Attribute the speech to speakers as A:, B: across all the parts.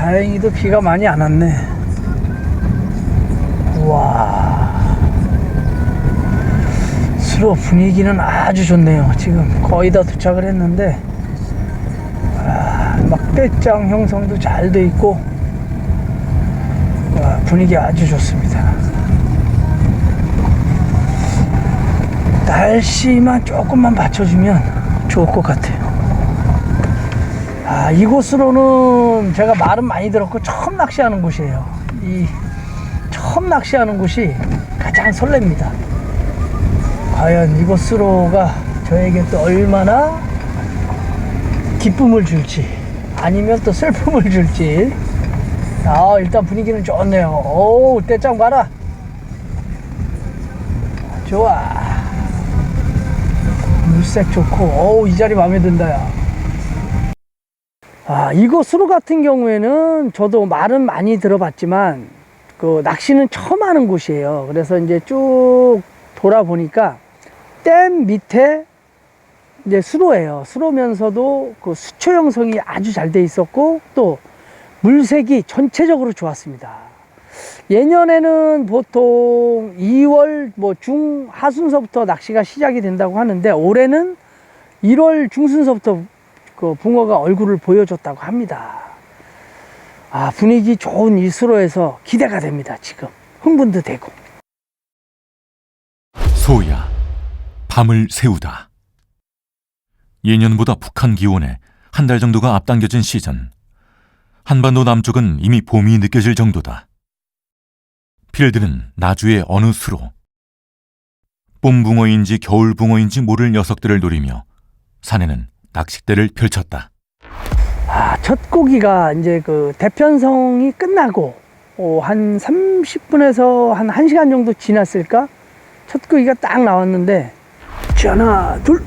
A: 다행히도 비가 많이 안 왔네. 우와. 수로 분위기는 아주 좋네요. 지금 거의 다 도착을 했는데, 아, 막 떼짱 형성도 잘 돼 있고, 와, 분위기 아주 좋습니다. 날씨만 조금만 받쳐주면 좋을 것 같아요. 아, 이곳으로는 제가 말은 많이 들었고 처음 낚시하는 곳이에요. 이 처음 낚시하는 곳이 가장 설렙니다. 과연 이곳으로가 저에게 또 얼마나 기쁨을 줄지 아니면 또 슬픔을 줄지 아 일단 분위기는 좋네요. 오 떼짱 봐라. 좋아. 물색 좋고 어우 이 자리 마음에 든다 야. 아, 이거 수로 같은 경우에는 저도 말은 많이 들어봤지만 그 낚시는 처음 하는 곳이에요. 그래서 이제 쭉 돌아보니까 댐 밑에 이제 수로예요. 수로면서도 그 수초 형성이 아주 잘 돼 있었고 또 물색이 전체적으로 좋았습니다. 예년에는 보통 2월 뭐 중 하순서부터 낚시가 시작이 된다고 하는데 올해는 1월 중순서부터 그 붕어가 얼굴을 보여줬다고 합니다. 아, 분위기 좋은 이 수로에서 기대가 됩니다, 지금. 흥분도 되고.
B: 소야, 밤을 새우다. 예년보다 북한 기온에 한 달 정도가 앞당겨진 시즌. 한반도 남쪽은 이미 봄이 느껴질 정도다. 필드는 나주의 어느 수로. 봄붕어인지 겨울붕어인지 모를 녀석들을 노리며 산에는 낚싯대를 펼쳤다.
A: 아, 첫 고기가 이제 그 대편성이 끝나고 어, 한 30분에서 한 1시간 정도 지났을까? 첫 고기가 딱 나왔는데 자, 하나, 둘,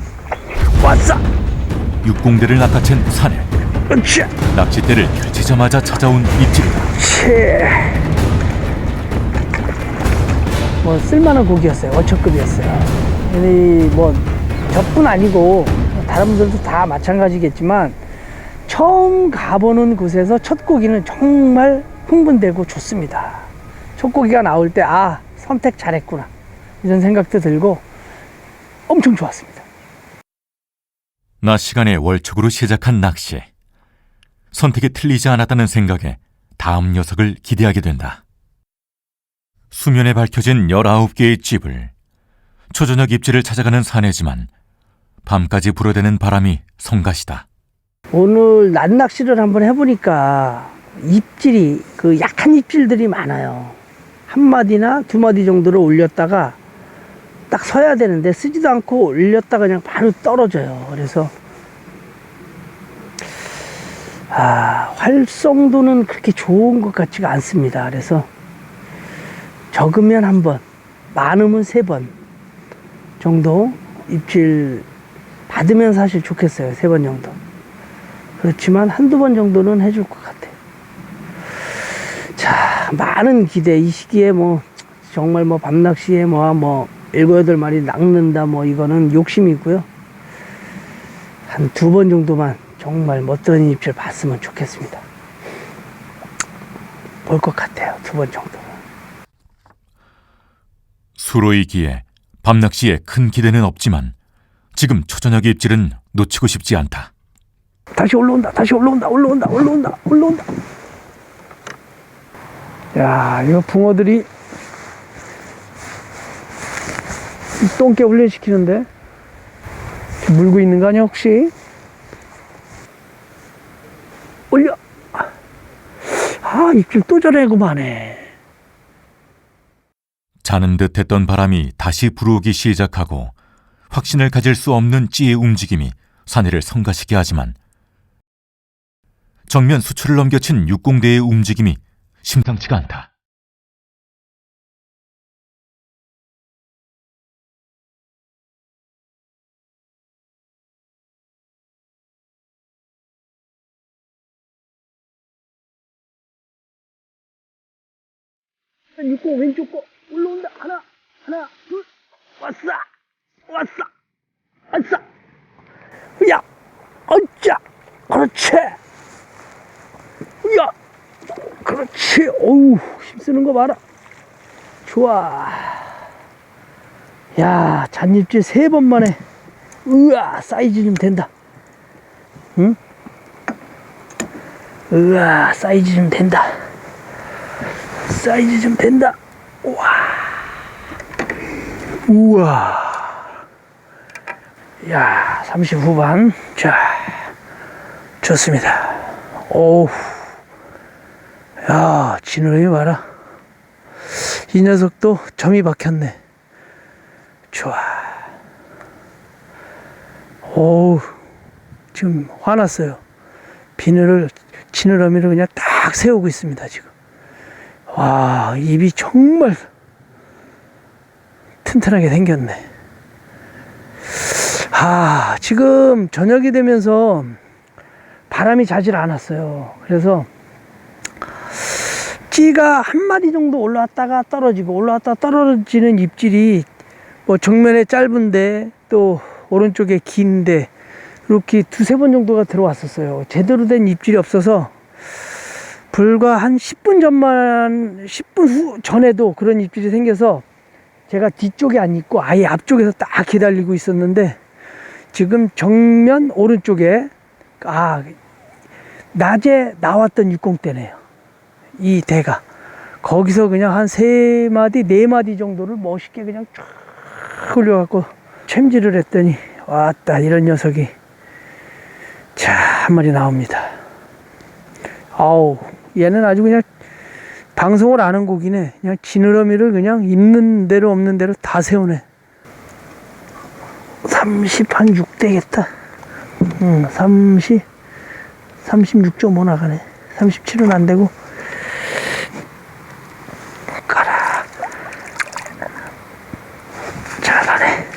A: 왔어!
B: 육공대를 낚아챈 산에
A: 으쌰!
B: 낚싯대를 펼치자마자 찾아온 입질이다.
A: 치. 뭐 쓸만한 고기였어요. 어처급이었어요. 이뭐 저뿐 아니고 다른 분들도 다 마찬가지겠지만 처음 가보는 곳에서 첫 고기는 정말 흥분되고 좋습니다. 첫 고기가 나올 때 아 선택 잘했구나 이런 생각도 들고 엄청 좋았습니다.
B: 낮 시간에 월척으로 시작한 낚시. 선택이 틀리지 않았다는 생각에 다음 녀석을 기대하게 된다. 수면에 밝혀진 19개의 집을 초저녁 입지를 찾아가는 사내지만 밤까지 불어대는 바람이 성가시다.
A: 오늘 낮 낚시를 한번 해보니까 입질이 그 약한 입질들이 많아요. 한 마디나 두 마디 정도를 올렸다가 딱 서야 되는데 쓰지도 않고 올렸다가 그냥 바로 떨어져요. 그래서 아, 활성도는 그렇게 좋은 것 같지가 않습니다. 그래서 적으면 한 번, 많으면 세 번 정도 입질 받으면 사실 좋겠어요. 세 번 정도. 그렇지만 한두 번 정도는 해줄 것 같아요. 자, 많은 기대. 이 시기에 뭐, 정말 뭐, 밤낚시에 뭐, 뭐, 일곱, 여덟 마리 낚는다, 뭐, 이거는 욕심이고요. 한 두 번 정도만 정말 멋들은 입질 봤으면 좋겠습니다. 볼 것 같아요. 두 번 정도.
B: 수로이기에 밤낚시에 큰 기대는 없지만 지금 초저녁 입질은 놓치고 싶지 않다.
A: 다시 올라온다, 다시 올라온다, 올라온다, 올라온다, 올라온다. 야, 이거 붕어들이 이 똥개 훈련시키는데 물고 있는 거 아니야, 혹시? 올려! 아, 입질 또 저래고 마네.
B: 자는 듯 했던 바람이 다시 불어오기 시작하고 확신을 가질 수 없는 찌의 움직임이 사내를 성가시게 하지만 정면 수출을 넘겨친 육공대의 움직임이 심상치가 않다.
A: 육고 왼쪽 거 올라온다 하나 하나 둘 왔어 왔어 왔어 야 어짜 그렇지 야 그렇지. 어우, 힘쓰는 거 봐라. 좋아. 야, 잔입질 세 번 만에. 으아, 사이즈 좀 된다. 응? 으아, 사이즈 좀 된다. 사이즈 좀 된다. 우와. 우와. 야, 30 후반. 자, 좋습니다. 오우. 야, 진우이 봐라. 이 녀석도 점이 박혔네. 좋아. 오우, 지금 화났어요. 비늘을, 지느러미를 그냥 딱 세우고 있습니다, 지금. 와, 입이 정말 튼튼하게 생겼네. 아, 지금 저녁이 되면서 바람이 자질 않았어요. 그래서 찌가 한 마리 정도 올라왔다가 떨어지고 올라왔다 떨어지는 입질이 뭐 정면에 짧은데 또 오른쪽에 긴데 이렇게 두세 번 정도가 들어왔었어요. 제대로 된 입질이 없어서 불과 한 10분 전만 10분 후 전에도 그런 입질이 생겨서 제가 뒤쪽에 안 있고 아예 앞쪽에서 딱 기다리고 있었는데 지금 정면 오른쪽에 아 낮에 나왔던 60대네요. 이 대가 거기서 그냥 한 세 마디 네 마디 정도를 멋있게 그냥 쫙 흘려갖고 챔질을 했더니 왔다 이런 녀석이 자한 마리 나옵니다. 아우 얘는 아주 그냥 방송을 아는 고기네. 그냥 지느러미를 그냥 있는 대로 없는 대로 다 세우네. 30 한6 되겠다. 응, 30, 36.5 나가네. 37은 안 되고. 가라. 잘하네.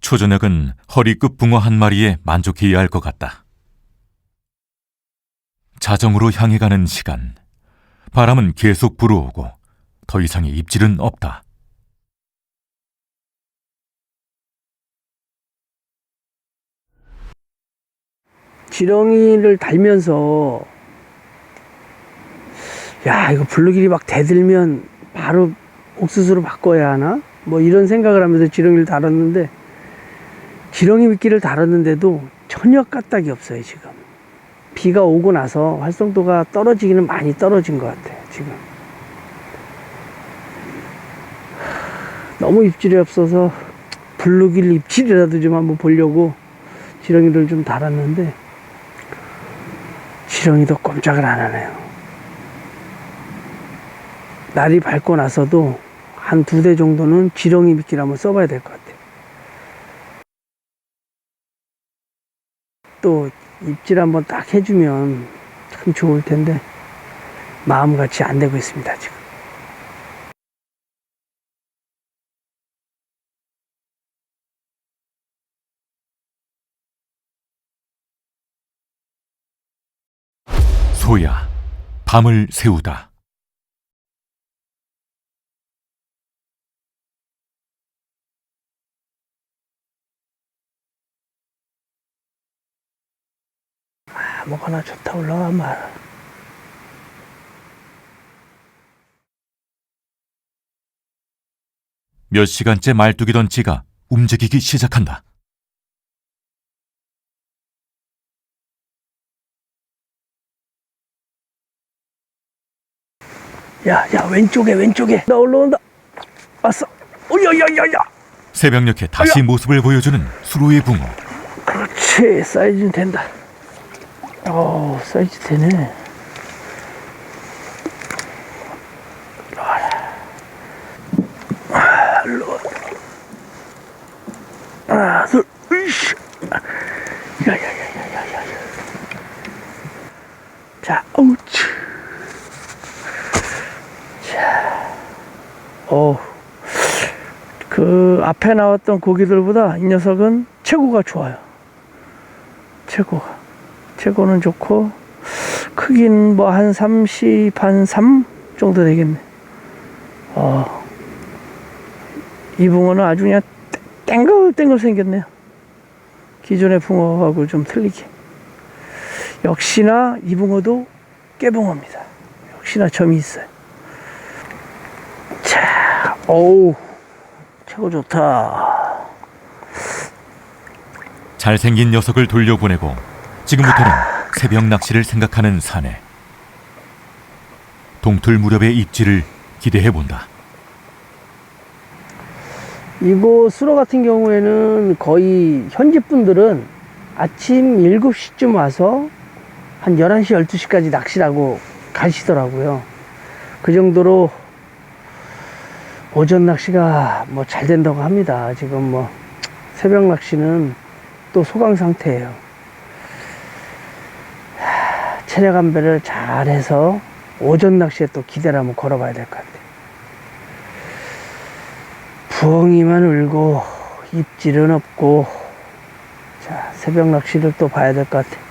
B: 초저녁은 허리끝 붕어 한 마리에 만족해야 할 것 같다. 자정으로 향해 가는 시간. 바람은 계속 불어오고 더 이상의 입질은 없다.
A: 지렁이를 달면서 야 이거 블루길이 막 대들면 바로 옥수수로 바꿔야 하나? 뭐 이런 생각을 하면서 지렁이를 달았는데 지렁이 미끼를 달았는데도 전혀 까딱이 없어요 지금. 비가 오고 나서 활성도가 떨어지기는 많이 떨어진 것 같아요 지금. 너무 입질이 없어서 블루길 입질이라도 좀 한번 보려고 지렁이를 좀 달았는데 지렁이도 꼼짝을 안 하네요. 날이 밝고 나서도 한 두 대 정도는 지렁이 미끼를 한번 써봐야 될 것 같아요. 또 입질 한번 딱 해주면 참 좋을 텐데 마음같이 안 되고 있습니다 지금.
B: 소야, 밤을 새우다.
A: 아무거나 좋다 올라와 말.
B: 몇 시간째 말뚝이던 찌가 움직이기 시작한다.
A: 야, 야, 왼쪽에, 왼쪽에. 나 올라온다. 왔어. 오야 야 야 야.
B: 새벽녘에 다시 모습을 보여주는 수로의 붕어.
A: 그렇지. 사이즈는 된다. 어, 사이즈 되네. 일로 와라. 아, 일로 와. 하나, 둘, 으이씨. 야야야야야야. 자, 어우치. 자, 어, 그 앞에 나왔던 고기들보다 이 녀석은 최고가 좋아요. 최고가. 최고는 좋고, 크기는 뭐한 30, 한 3 정도 되겠네. 어, 이 붕어는 아주 그냥 땡글땡글 생겼네요. 기존의 붕어하고 좀 틀리게. 역시나 이 붕어도 깨붕어입니다. 역시 혹시나 점이 있어요. 자, 어우, 최고 좋다.
B: 잘생긴 녀석을 돌려보내고 지금부터는 새벽 낚시를 생각하는 사내. 동틀 무렵의 입질을 기대해 본다.
A: 이곳 수로 같은 경우에는 거의 현지 분들은 아침 7시쯤 와서 한 11시, 12시까지 낚시라고 가시더라고요. 그 정도로 오전 낚시가 뭐 잘 된다고 합니다. 지금 뭐 새벽 낚시는 또 소강 상태예요. 하, 체력 안배를 잘 해서 오전 낚시에 또 기대를 한번 걸어봐야 될 것 같아요. 부엉이만 울고 입질은 없고 자 새벽 낚시를 또 봐야 될 것 같아.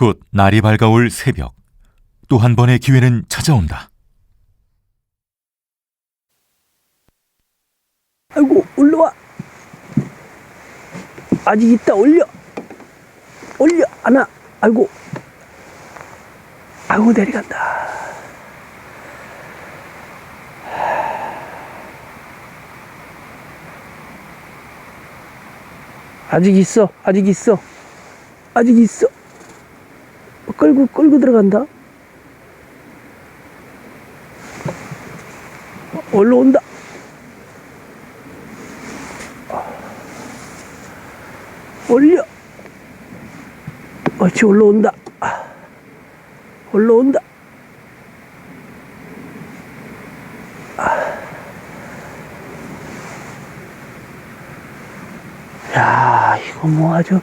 B: 곧 날이 밝아올 새벽. 또 한 번의 기회는 찾아온다.
A: 아이고 올라와. 아직 있다 올려. 올려 하나. 아이고. 아이고 내려간다. 아직 있어. 아직 있어. 아직 있어. 끌고 끌고 들어간다. 올라온다. 올려. 어찌 올라온다. 올라온다. 야, 이거 뭐 아주.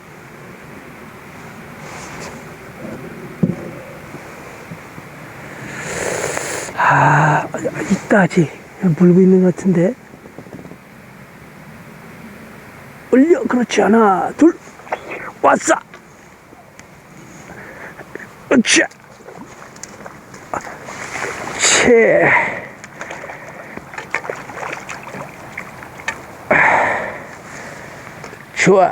A: 아, 아직. 물고 있는 것 같은데. 올려, 그렇지, 하나, 둘. 왔어! 으쌰! 채. 좋아.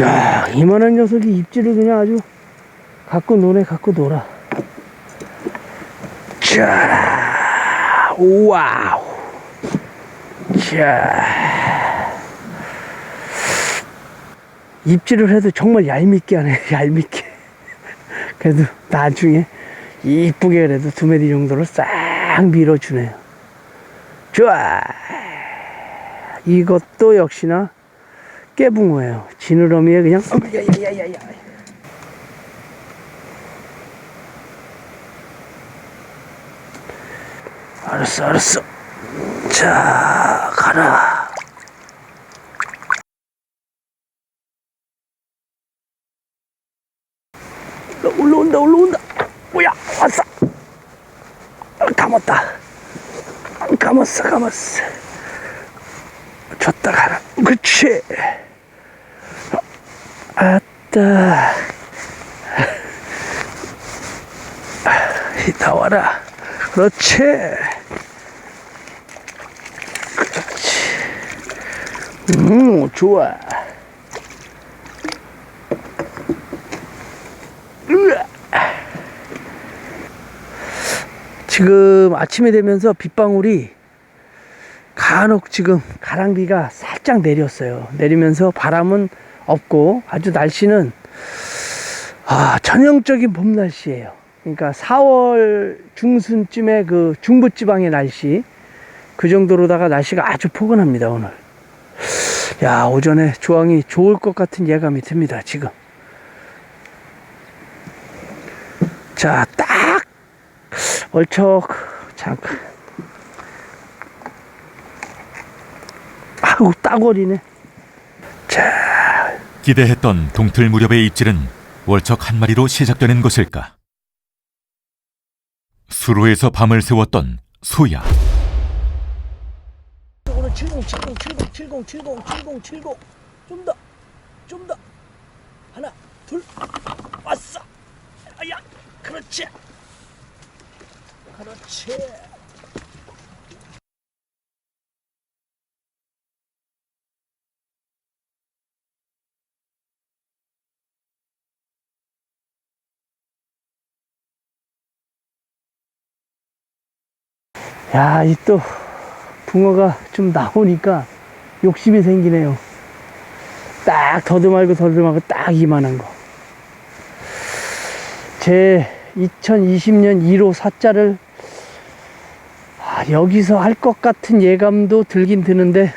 A: 야, 이만한 녀석이 입질을 그냥 아주 갖고 노네, 갖고 놀아. 자, 와우. 자. 입질을 해도 정말 얄밉게 하네, 얄밉게. 그래도 나중에 이쁘게 그래도 두 마리 정도를 싹 밀어주네요. 좋아. 이것도 역시나 깨붕어예요. 지느러미에 그냥, 어머, 야, 야, 야, 야, 야. 알았어, 알았어. 자, 가라. 올라온다, 올라온다. 뭐야, 왔어. 어, 감았다. 감았어, 감았어. 줬다 가라. 그치. 아따. 다 와라. 그렇지. 그렇지. 음, 좋아. 지금 아침이 되면서 빗방울이 간혹 지금 가랑비가 살짝 내렸어요. 내리면서 바람은 없고 아주 날씨는 아, 전형적인 봄 날씨예요. 그러니까 4월 중순쯤에 그 중부지방의 날씨 그 정도로다가 날씨가 아주 포근합니다 오늘. 야 오전에 조항이 좋을 것 같은 예감이 듭니다 지금. 자 딱 얼척 잠깐. 아우 따거리네. 자
B: 기대했던 동틀 무렵의 입질은 월척 한 마리로 시작되는 것일까? 수로에서 밤을 새웠던 소야.
A: 70, 70, 70, 70, 70, 70, 70. 좀 더, 좀 더. 하나, 둘, 왔어. 아야, 그렇지. 그렇지. 야, 이 또. 붕어가 좀 나오니까 욕심이 생기네요. 딱 더듬말고 더듬말고 딱 이만한 거. 제 2020년 1호 사자를 아, 여기서 할 것 같은 예감도 들긴 드는데